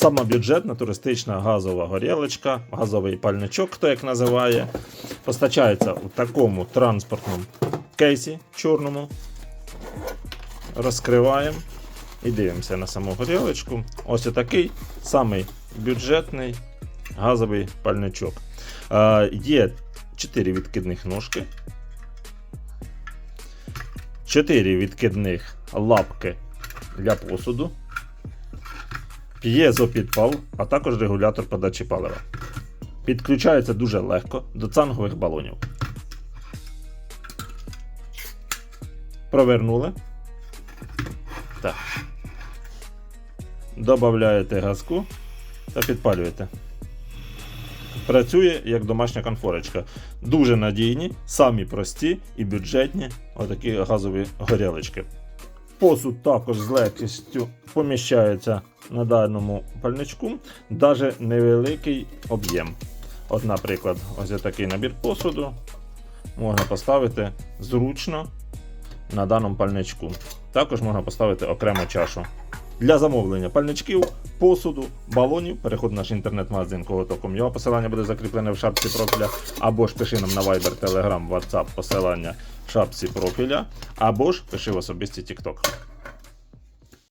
Сама бюджетна туристична газова горілочка, газовий пальничок, хто як називає, постачається у такому транспортному кейсі чорному. Розкриваємо і дивимося на саму горілочку. Ось отакий самий бюджетний газовий пальничок. Е, є 4 відкидних ножки, 4 відкидних лапки для посуду, п'єзопідпал, а також регулятор подачі палива. Підключається дуже легко до цангових балонів. Провернули. Так. Добавляєте газку та підпалюєте. Працює як домашня конфорочка. Дуже надійні, самі прості і бюджетні отакі газові горілочки. Посуд також з легкістю поміщається на даному пальничку, навіть невеликий об'єм. От, наприклад, ось такий набір посуду можна поставити зручно на даному пальничку. Також можна поставити окрему чашу. Для замовлення пальничків, посуду, балонів переходь в наш інтернет-магазин Коготоком.ua, посилання буде закріплене в шапці профіля, або ж пиши нам на Viber, Telegram, WhatsApp, посилання шапці профіля, або ж пиши в особисті TikTok.